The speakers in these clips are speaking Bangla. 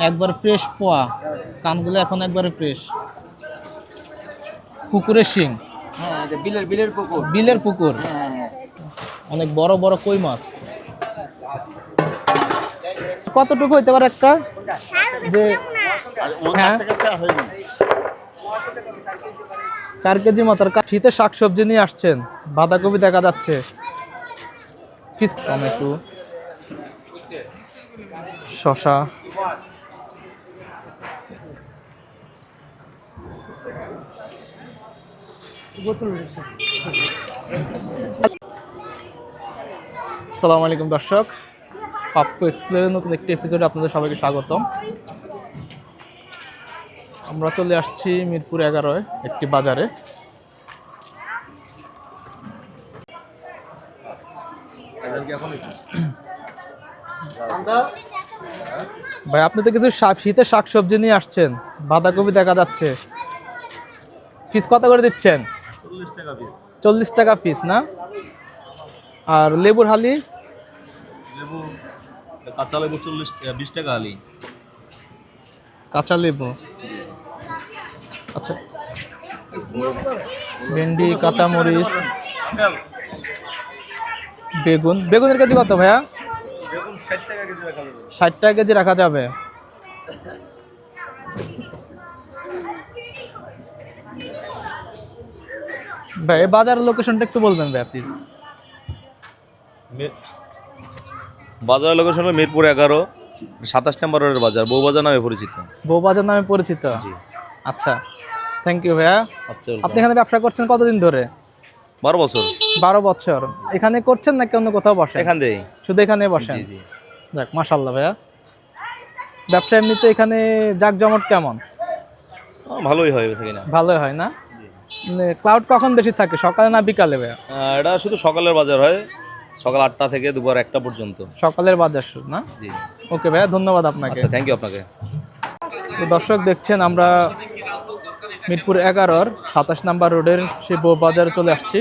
একবার ফ্রেশ পোয়া। কানগুলো এখন একবারে ফ্রেশ পুকুরের শিং। হ্যাঁ বিলের বিলের পুকুর। বিলের পুকুর। হ্যাঁ হ্যাঁ অনেক বড় বড় কই মাছ। কতটুকু হইতে পারে একটা? যে হ্যাঁ। চার কেজি মতো শীতের শাকসবজি নিয়ে আসছেন। বাঁধাকপি দেখা যাচ্ছে। Fish tomato. শশা। আসসালামু আলাইকুম দর্শক। পাপ্পু এক্সপ্লোরের নতুন একটি এপিসোডে আপনাদের সবাইকে স্বাগতম। আমরা চলে আসছি মিরপুর এগারোয় একটি বাজারে। ভাই আপনি তো কিছু শীতের শাক সবজি নিয়ে আসছেন। বাঁধাকপি দেখা যাচ্ছে। পিস কত করে দিচ্ছেন? চল্লিশ টাকা পিস না? আর লেবুর হালি? লেবু কাঁচা লেবু চল্লিশ বিশ টাকা কাঁচা লেবু? আচ্ছা। ভেন্ডি কাঁচা মরিচ বেগুন। বেগুনের কেজি কত ভাইয়া? ষাট টাকা কেজি রাখা যাবে। ভাই এই বাজারের লোকেশনটা একটু বলবেন ভাই প্লিজ বাজার লোকেশন হলো মিরপুর এগারো সাতাশ নম্বর রোডের বাজার বউবাজার নামে পরিচিত। বউবাজার নামে পরিচিত? জি। আচ্ছা থ্যাংক ইউ ভাইয়া। আচ্ছা আপনি এখানে ব্যবসা করছেন কতদিন ধরে? বারো বছর? বারো বছর। এখানে করছেন নাকি অন্য কোথাও বসেন? এখান দিয়ে শুধু এখানে বসেন? যাক মাশাল্লাহ ভাইয়া। ব্যবসা এমনিতে এখানে জাকজমট কেমন? ভালোই হয় কিনা ভালোই হয় না? ক্লাউড কখন বেশি থাকে সকালে না বিকালে ভাইয়া? এটা শুধু সকালের বাজার হয়। সকাল আটটা থেকে দুপুর একটা পর্যন্ত। সকালের বাজার না? ওকে ভাইয়া ধন্যবাদ আপনাকে। আচ্ছা থ্যাংক ইউ আপনাকে। তো দর্শক দেখছেন আমরা মিরপুর এগারোর সাতাশ নাম্বার রোডের সেই বউবাজারে চলে আসছি।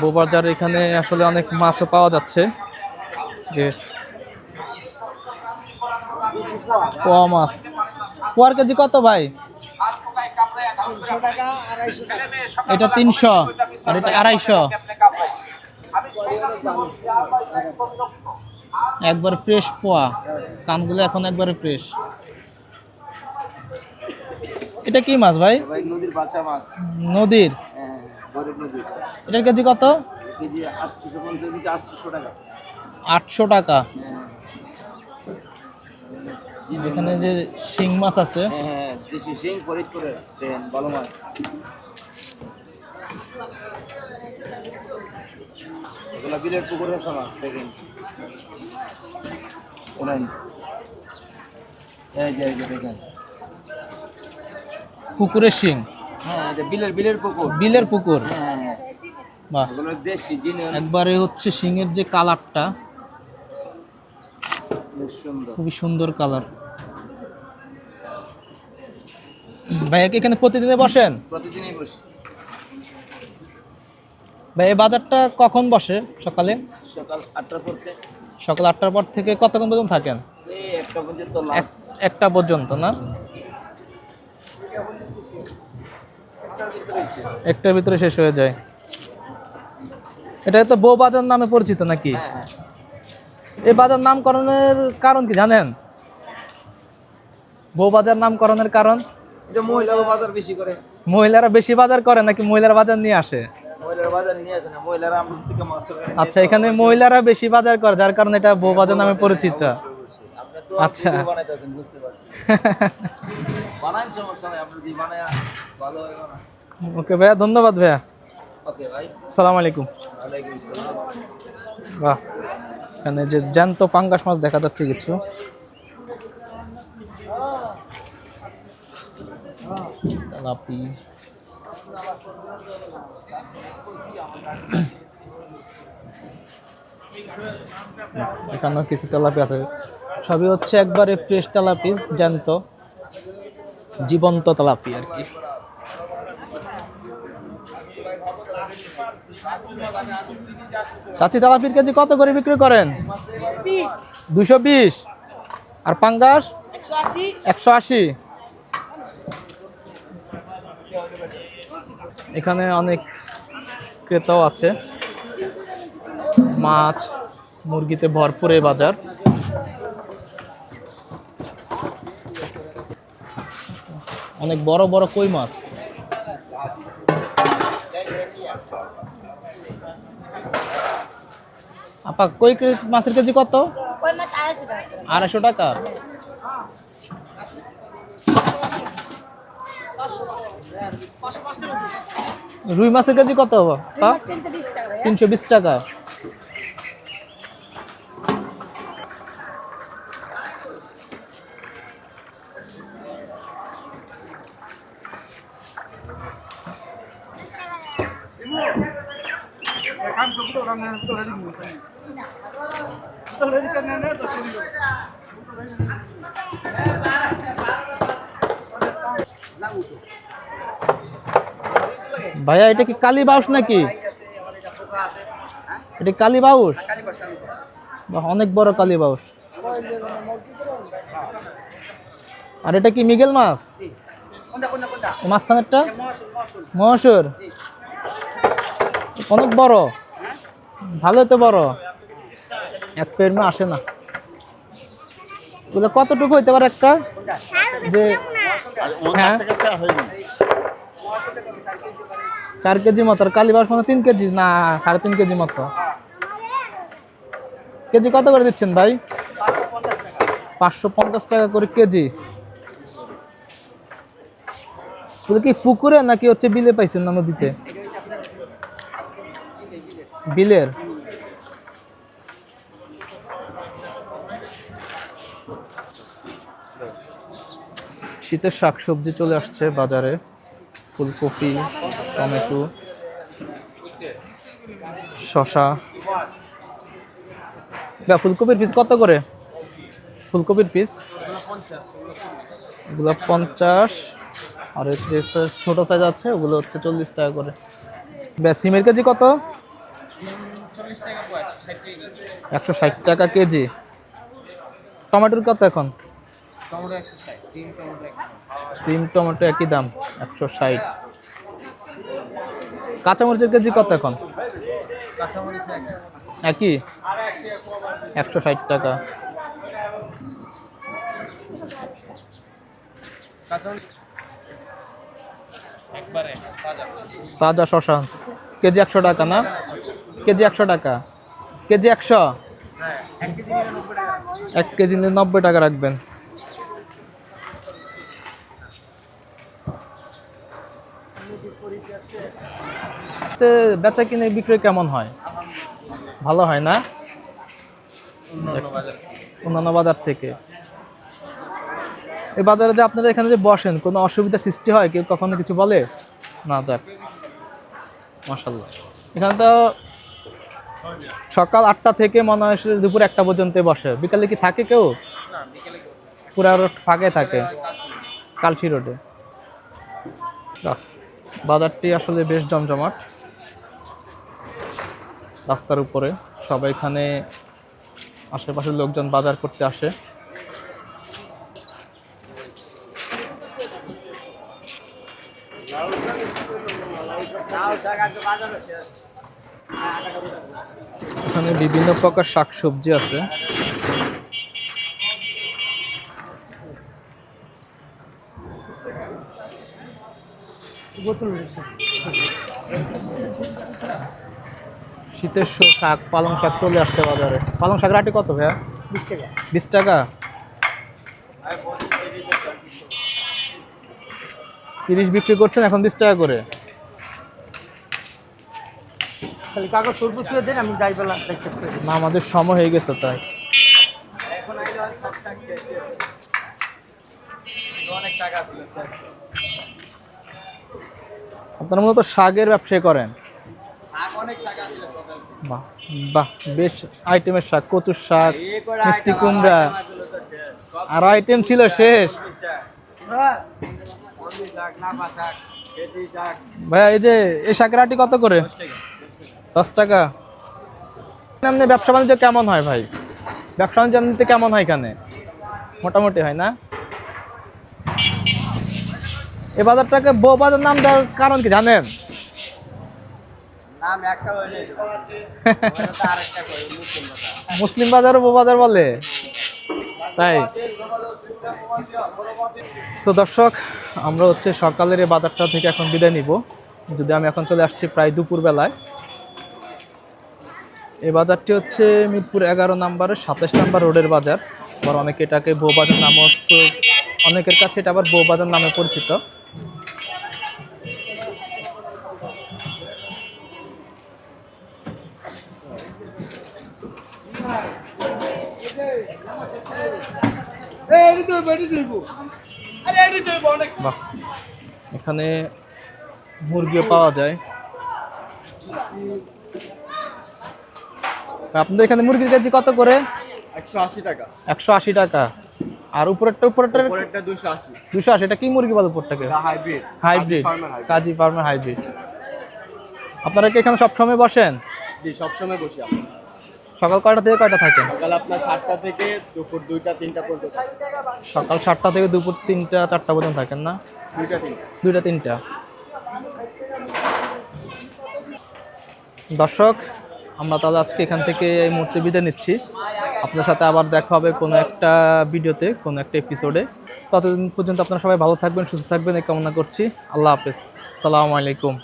বউবাজার এখানে আসলে অনেক মাছও পাওয়া যাচ্ছে। যে মাছ। কেজি কত ভাই? এটা তিনশো, আর এটা আড়াইশো। একবার ফ্রেশ পোয়া। কানগুলো এখন একবারে ফ্রেশ এটা কি মাছ ভাই? নদীর বাচ্চা মাছ। নদীর? হ্যাঁ এটার কেজি কত? আটশো টাকা। হ্যাঁ। এখানে যে শিং মাছ আছে। হ্যাঁ ফরিদপুরে দেন ভালো মাছ। এগুলো বিলের পুকুরে মাছ দেখেন। শোনেন এই যে দেখেন। পুকুরের শিং। হ্যাঁ বিলের বিলের পুকুর। বিলের পুকুর। হ্যাঁ হ্যাঁ বাহ। একবারে হচ্ছে শিঙের যে কালারটা খুবই সুন্দর কালার। ভাইয়া কি এখানে প্রতিদিনে বসেন? প্রতিদিনই বসি। ভাই এই বাজারটা কখন বসে সকালে? সকাল আটটার পর থেকে। সকাল আটটার পর থেকে কতক্ষণ পর্যন্ত থাকেন? একটা পর্যন্ত না? একটার ভিতরে শেষ হয়ে যায়। এটা তো বউ বাজার নামে পরিচিত নাকি? হ্যাঁ হ্যাঁ। এই বাজার নামকরণের কারণ কি জানেন? বউ বাজার নামকরণের কারণ? মহিলারা বাজার বেশি করে। মহিলারা বেশি বাজার করে নাকি মহিলারা বাজার নিয়ে আসে? আচ্ছা এখানে মহিলারা বেশি বাজার করে যার কারণে এটা বউ বাজার নামে পরিচিত। আচ্ছা। ওকে ভাইয়া ধন্যবাদ ভাইয়া। ওকে ভাই। সালাম আলাইকুম। বাহ এখানে যে জ্যান্ত পাঙ্গাস মাছ দেখা যাচ্ছে কিছু। তেলাপি। এখানেও কিছু তেলাপি আছে। সবই হচ্ছে একবারে ফ্রেশ তেলাপি জ্যান্ত জীবন্ত তেলাপি আর কি। চাচি তেলাপির কেজি কত করে বিক্রি করেন? দুশো বিশ। আর পাঙ্গাস? একশো আশি। এখানে অনেক ক্রেতাও আছে। মাছ মুরগিতে ভরপুর বাজার। অনেক বড় বড় কই মাছ। আপা কই মাছের কেজি কত? আড়াইশো টাকা। রুই মাছের কেজি কত তিনশো বিশ টাকা। ভাইয়া। এটা কি কালী বাউস নাকি? এটা কালী বাউস অনেক বড় কালী বাউস আর এটা কি মিগেল মাছ? মাঝখানেরটা? মহসুর। অনেক বড়। ভালো তো বড়। এক পেরমে আসে না। ওগুলো কতটুকু হইতে পারে একটা? যে হ্যাঁ। চার কেজি মতো। আর কালীবাস মানে তিন কেজি? না, সাড়ে তিন কেজি মতো। কেজি কত করে দিচ্ছেন ভাই? পাঁচশো পঞ্চাশ টাকা করে কেজি। কি পুকুরে নাকি হচ্ছে বিলে পাইছেন না নদীতে? বিলের। শীতের শাকসবজি চলে আসছে বাজারে। ফুলকপি, টমেটো শশা বা ফুলকপির পিস কত করে? ফুলকপির পিস ওগুলো পঞ্চাশ। আর ছোট সাইজ আছে, ওগুলো হচ্ছে চল্লিশ টাকা করে। ব্যাস সিমের কেজি কত? একশো ষাট টাকা কেজি। টমেটোর কত এখন? সিম টমেটো একই দাম একশো ষাট। কাঁচামরিচের কেজি কত এখন? একই? একশো ষাট টাকা। তাজা। শশা কেজি একশো টাকা না? কেজি একশো টাকা। কেজি একশো? এক কেজি নব্বই টাকা রাখবেন। বেচা কিনে বিক্রয় কেমন হয়? ভালো হয় না? অন্যান্য বাজার থেকে। এই বাজারে যে আপনারা এখানে যে বসেন, কোনো অসুবিধা সৃষ্টি হয়? কেউ কখনো কিছু বলে? না, যাক। মাসাল্লাহ এখানে তো সকাল আটটা থেকে মনে হয় দুপুর একটা পর্যন্ত বসে। বিকালে কি থাকে কেউ? পুরা রোড ফাঁকে থাকে কালসি রোডে। বাজারটি আসলে বেশ জমজমাট। রাস্তার উপরে সবাই এখানে আশেপাশের লোকজন বাজার করতে আসে। এখানে বিভিন্ন প্রকার শাকসবজি আছে। শীতের শাক পালং শাক চলে আসছে বাজারে। পালং শাক রাটি কত ভাইয়া? বিশ টাকা। বিশ টাকা? তিরিশ বিক্রি করছেন এখন বিশ টাকা করে। খালি কাগজ সরবত দিয়ে দেন আমি যাই পেলাম দেখতে না আমাদের সময় হয়ে গেছে তাই। আপনারা মূলত শাকের ব্যবসা করেন। বাহ বাহ বেশ আইটেমের শাক কচুর শাক মিষ্টি কুমড়া। আর আইটেম ছিল শেষ। ভাইয়া এই যে এই শাকের আটি কত করে? দশ টাকা। এমনি ব্যবসা বাণিজ্য কেমন হয় ভাই? ব্যবসা বাণিজ্য এমনিতে কেমন হয় এখানে? মোটামুটি হয় না? এই বাজারটাকে বউ বাজার নাম দেওয়ার কারণ কি জানেন? মুসলিম বাজার বউ বাজার বলে? তাই? সো দর্শক আমরা হচ্ছে সকালের এই বাজারটা থেকে এখন বিদায় নিব। যদি আমি এখন চলে আসছি প্রায় দুপুর বেলায় এই বাজারটি হচ্ছে মিরপুর এগারো নাম্বারের সাতাশ নাম্বার রোডের বাজার। আবার অনেকে এটাকে বউবাজার নামও তো- অনেকের কাছে এটা আবার বউবাজার নামে পরিচিত। এখানে মুরগিও পাওয়া যায়। আপনাদের এখানে মুরগির কেজি কত করে? একশো আশি টাকা। একশো আশি টাকা। আর উপরেরটা উপরেরটা পরেরটা দুশো আশি। দুশো আশি এটা কি মুরগি বলে উপরটাকে? হাইব্রিড। হাইব্রিড। কাজী ফার্মের হাইব্রিড। আপনারা কি এখানে সবসময় বসেন? জি সবসময় বসি আমরা। সকাল কয়টা থেকে কয়টা থাকেন? সকাল আপনার সাতটা থেকে দুপুর দুইটা তিনটা পর্যন্ত সকাল সাতটা থেকে দুপুর তিনটা চারটা পর্যন্ত থাকেন না? দুইটা তিনটা। দুইটা তিনটা। দর্শক আমরা তাহলে আজকে এখান থেকে এই মুহূর্তে বিদায় নিচ্ছি। আপনার সাথে আবার দেখা হবে কোনো একটা ভিডিওতে, কোনো একটা এপিসোডে ততদিন পর্যন্ত আপনারা সবাই ভালো থাকবেন, সুস্থ থাকবেন, এই কামনা করছি। আল্লাহ হাফেজ। সালামু আলাইকুম।